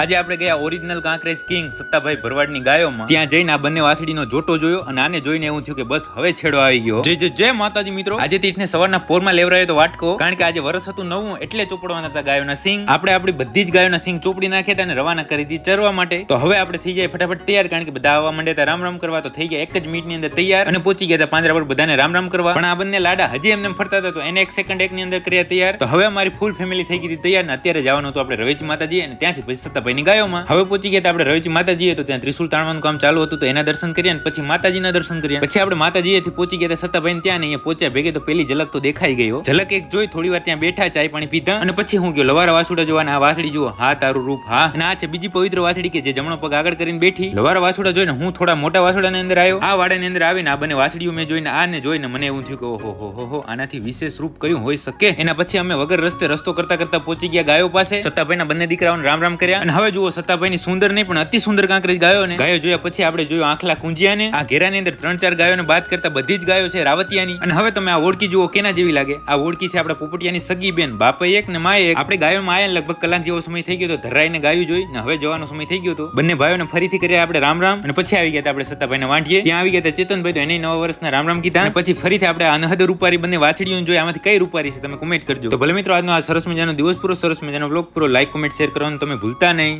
આજે આપણે ગયા ઓરિજિનલ કાંકરેજ કિંગ સત્તાભાઈ ભરવાડની ગાયોમાં. ત્યાં જઈને આ બંને વાસળીનો જોટો જોયો અને આને જોઈને એવું થયું કે બસ હવે છેડો આવી ગયો. જય જય માતાજી મિત્રો. આજે તીઠને સવારના પોરમાં લેવરાયો તો વાટકો કારણ કે આજે વરસ હતું નવું એટલે ચોપડવાના હતા ગાયોના સિંગ. આપણે આપણી બધી જ ગાયોના સિંગ ચોપડી હતા અને રવાના કરી દીધી ચરવા માટે. તો હવે આપણે થઈ જાય ફટાફટ તૈયાર કારણ કે બધા આવવા માંડે રામ રામ કરવા તો થઈ ગયા એક જ મિનિટની અંદર તૈયાર. અને પહોંચી ગયા હતા પાંદરા પર બધાને રામ રામ કરવા. પણ આ બંને લાડા હજી એમને એમ ફરતા હતા તો એને એક સેકન્ડ એકની અંદર કર્યા તૈયાર. તો હવે અમારી ફૂલ ફેમિલી થઈ ગઈ હતી તૈયાર અને અત્યારે જવાનું હતું આપણે રવેજી માતાજી અને ત્યાંથી પછી સત્તાભાઈની ગાયોમાં. હવે પહોંચી ગયા આપણે રવેચી માતાજીએ, તો ત્યાં ત્રિશુલ તાણવાનું કામ ચાલુ હતું, તો એના દર્શન કર્યા અને પછી માતાજીના દર્શન કર્યા. પછી આપણે માતાજીએથી પહોંચી ગયા સત્તા સત્તાભાઈ ત્યાં અહીંયા પહોંચ્યા ભેગે તો પેલી ઝલક તો દેખાઈ ગયો ઝલક એક જોઈ થોડી વાર ત્યાં બેઠા, ચાય પાણી પીધા અને પછી હું ગયો, લવારા વાસુડા જોવાના આ વાસડી જુઓ, હા તારું રૂપ, હા. અને આ છે બીજી પવિત્ર વાસડી કે જે જમણો પગ આગળ કરીને બેઠી. લવારા વાસુડા જોઈને હું થોડા મોટા વાસુડાની અંદર આવ્યો. આ વાડાની અંદર આવીને આ બંને વાસડીઓ મેં જોઈને આને જોઈને મને એવું થયું કે, ઓહો, હો હો હો, આનાથી વિશેષ રૂપ કયું હોઈ શકે? એના પછી અમે વગર રસ્તે રસ્તો કરતા કરતા પહોંચી ગયા ગાયો પાસે. સત્તાભાઈના બંને દીકરાઓને રામ રામ કર્યા અને હવે જુઓ, સત્તાભાઈની સુંદર નહીં, પણ અતિ સુંદર કાંકરેજ ગાયો ને. ગાયો જોયા પછી આપણે જોયું આખલા કુંજિયાને. આ ઘેરાની અંદર ત્રણ ચાર ગાયોને બાદ કરતા બધી જ ગાયો છે, રાવતિયાની. અને હવે તમે આ ઓળખી જુઓ, કેના જેવી લાગે. આ ઓળખી છે આપણા પોપટિયાની સગી બેન, બાપા એક ને માએ એક. આપણે ગાયોમાં આયા લગભગ કલાક જેવો સમય થઈ ગયો તો ધરાઈને ગાયું જોઈ ને હવે જવાનો સમય થઈ ગયો તો. બંને ભાઈઓને ફરીથી કર્યા આપણે રામ રામ. અને પછી આવી ગયા આપણે સત્તાભાઈને વાંઢીએ. ત્યાં આવી ગયા હતા ચેતનભાઈ, તો એને નવા વર્ષના રામ રામ કીધા. પછી ફરીથી આપણે અનહદ રૂપારી બંને વાછડીઓને જોઈએ આમાંથી કઈ રૂપારી છે તમે કોમેન્ટ કરજો. તો ભલે મિત્રો, આજનો આ સરસ મજાનો દિવસ પૂરો, સરસ મજાનો બ્લોગ પૂરો લાઈક કોમેન્ટ શેર કરવાનું તમે ભૂલતા